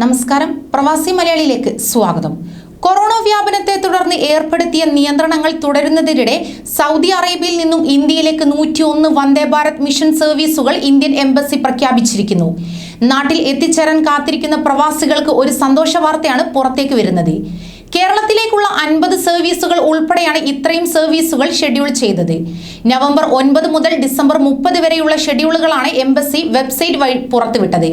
നമസ്കാരം. പ്രവാസി മലയാളിയിലേക്ക് സ്വാഗതം. കൊറോണ വ്യാപനത്തെ തുടർന്ന് ഏർപ്പെടുത്തിയ നിയന്ത്രണങ്ങൾ തുടരുന്നതിനിടെ സൗദി അറേബ്യയിൽ നിന്നും ഇന്ത്യയിലേക്ക് നൂറ്റി ഒന്ന് വന്ദേ ഭാരത് മിഷൻ സർവീസുകൾ ഇന്ത്യൻ എംബസി പ്രഖ്യാപിച്ചിരിക്കുന്നു. നാട്ടിൽ എത്തിച്ചേരാൻ കാത്തിരിക്കുന്ന പ്രവാസികൾക്ക് ഒരു സന്തോഷ വാർത്തയാണ് പുറത്തേക്ക് വരുന്നത്. കേരളത്തിലേക്കുള്ള അൻപത് സർവീസുകൾ ഉൾപ്പെടെയാണ് ഇത്രയും സർവീസുകൾ ഷെഡ്യൂൾ ചെയ്തത്. നവംബർ ഒൻപത് മുതൽ ഡിസംബർ മുപ്പത് വരെയുള്ള ഷെഡ്യൂളുകളാണ് എംബസി വെബ്സൈറ്റ് വഴി പുറത്തുവിട്ടത്.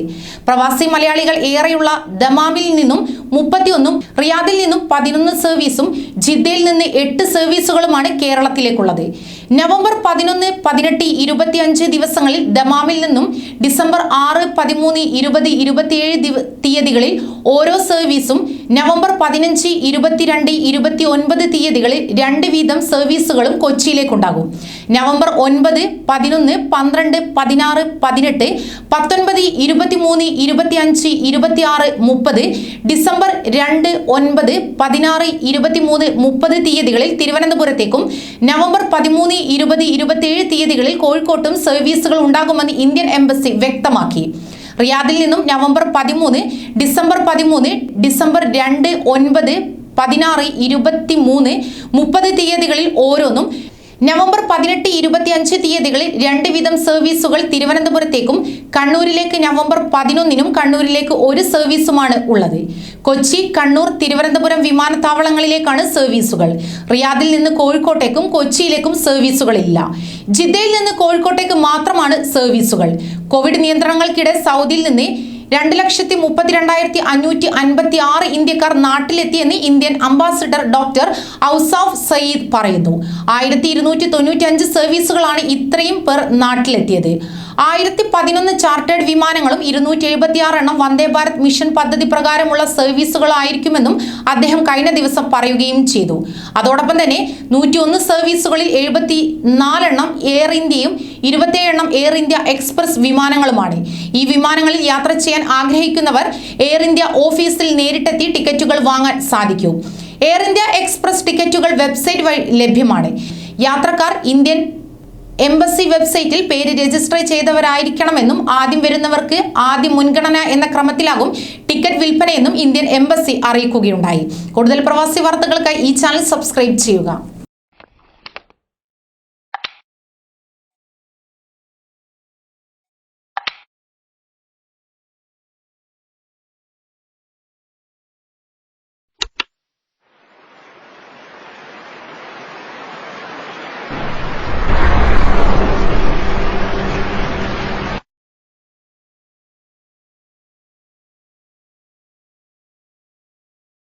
പ്രവാസി മലയാളികൾ ഏറെയുള്ള ദമാമിൽ നിന്നും മുപ്പത്തിയൊന്നും റിയാദിൽ നിന്നും പതിനൊന്ന് സർവീസും ജിദ്ദയിൽ നിന്ന് എട്ട് സർവീസുകളുമാണ് കേരളത്തിലേക്കുള്ളത്. നവംബർ പതിനൊന്ന് പതിനെട്ട് ഇരുപത്തിയഞ്ച് ദിവസങ്ങളിൽ ദമാമിൽ നിന്നും ഡിസംബർ ആറ് പതിമൂന്ന് ഇരുപത് ഇരുപത്തിയേഴ് തീയതികളിൽ ഓരോ സർവീസും നവംബർ പതിനഞ്ച് ഇരുപത്തിരണ്ട് ഇരുപത്തി ഒൻപത് തീയതികളിൽ രണ്ട് വീതം സർവീസുകളും കൊച്ചിയിലേക്കുണ്ടാകും നവംബർ ഒൻപത് പതിനൊന്ന് പന്ത്രണ്ട് പതിനാറ് പതിനെട്ട് പത്തൊൻപത് ഇരുപത്തിമൂന്ന് ഇരുപത്തിയഞ്ച് ഇരുപത്തിയാറ് മുപ്പത് ഡിസംബർ രണ്ട് ഒൻപത് പതിനാറ് ഇരുപത്തിമൂന്ന് മുപ്പത് തീയതികളിൽ തിരുവനന്തപുരത്തേക്കും നവംബർ പതിമൂന്ന് ഇരുപത് ഇരുപത്തിയേഴ് തീയതികളിൽ കോഴിക്കോട്ടും സർവീസുകൾ ഉണ്ടാകുമെന്ന് ഇന്ത്യൻ എംബസി വ്യക്തമാക്കി. റിയാദിൽ നിന്നും നവംബർ പതിമൂന്ന് ഡിസംബർ പതിമൂന്ന് ഡിസംബർ രണ്ട് ഒൻപത് പതിനാറ് ഇരുപത്തി മൂന്ന് മുപ്പത് തീയതികളിൽ ഓരോന്നും നവംബർ പതിനെട്ട് ഇരുപത്തിയഞ്ച് തീയതികളിൽ രണ്ട് വീതം സർവീസുകൾ തിരുവനന്തപുരത്തേക്കും കണ്ണൂരിലേക്ക് നവംബർ പതിനൊന്നിനും കണ്ണൂരിലേക്ക് ഒരു സർവീസുമാണ് ഉള്ളത്. കൊച്ചി കണ്ണൂർ തിരുവനന്തപുരം വിമാനത്താവളങ്ങളിലേക്കാണ് സർവീസുകൾ. റിയാദിൽ നിന്ന് കോഴിക്കോട്ടേക്കും കൊച്ചിയിലേക്കും സർവീസുകളില്ല. ജിദ്ദയിൽ നിന്ന് കോഴിക്കോട്ടേക്ക് മാത്രമാണ് സർവീസുകൾ. കോവിഡ് നിയന്ത്രണങ്ങൾക്കിടെ സൗദിയിൽ നിന്ന് രണ്ട് ലക്ഷത്തി മുപ്പത്തിരണ്ടായിരത്തി അഞ്ഞൂറ്റി അൻപത്തി ആറ് ഇന്ത്യക്കാർ നാട്ടിലെത്തിയെന്ന് Indian ambassador doctor Ausaf Sayeed പറയുന്നു. ആയിരത്തി ഇരുന്നൂറ്റി തൊണ്ണൂറ്റി അഞ്ച് സർവീസുകളാണ് ഇത്രയും പേർ നാട്ടിലെത്തിയത്. ആയിരത്തി പതിനൊന്ന് ചാർട്ടേഡ് വിമാനങ്ങളും ഇരുന്നൂറ്റി എഴുപത്തി എണ്ണം വന്ദേ ഭാരത് മിഷൻ പദ്ധതി പ്രകാരമുള്ള സർവീസുകളായിരിക്കുമെന്നും അദ്ദേഹം കഴിഞ്ഞ ദിവസം പറയുകയും ചെയ്തു. അതോടൊപ്പം തന്നെ നൂറ്റി ഒന്ന് സർവീസുകളിൽ എഴുപത്തി നാലെണ്ണം എയർ ഇന്ത്യയും ഇരുപത്തിയേഴ് എണ്ണം എയർ ഇന്ത്യ എക്സ്പ്രസ് വിമാനങ്ങളുമാണ്. ഈ വിമാനങ്ങളിൽ യാത്ര ചെയ്യാൻ ആഗ്രഹിക്കുന്നവർ എയർ ഇന്ത്യ ഓഫീസിൽ നേരിട്ടെത്തി ടിക്കറ്റുകൾ വാങ്ങാൻ സാധിക്കും. എയർ ഇന്ത്യ എക്സ്പ്രസ് ടിക്കറ്റുകൾ വെബ്സൈറ്റ് വഴി ലഭ്യമാണ്. യാത്രക്കാർ ഇന്ത്യൻ എംബസി വെബ്സൈറ്റിൽ പേര് രജിസ്റ്റർ ചെയ്തവരായിരിക്കണമെന്നും ആദ്യം വരുന്നവർക്ക് ആദ്യം മുൻഗണന എന്ന ക്രമത്തിലാകും ടിക്കറ്റ് വിൽപ്പനയെന്നും ഇന്ത്യൻ എംബസി അറിയിക്കുകയുണ്ടായി. കൂടുതൽ പ്രവാസി വാർത്തകൾക്കായി ഈ ചാനൽ സബ്സ്ക്രൈബ് ചെയ്യുക.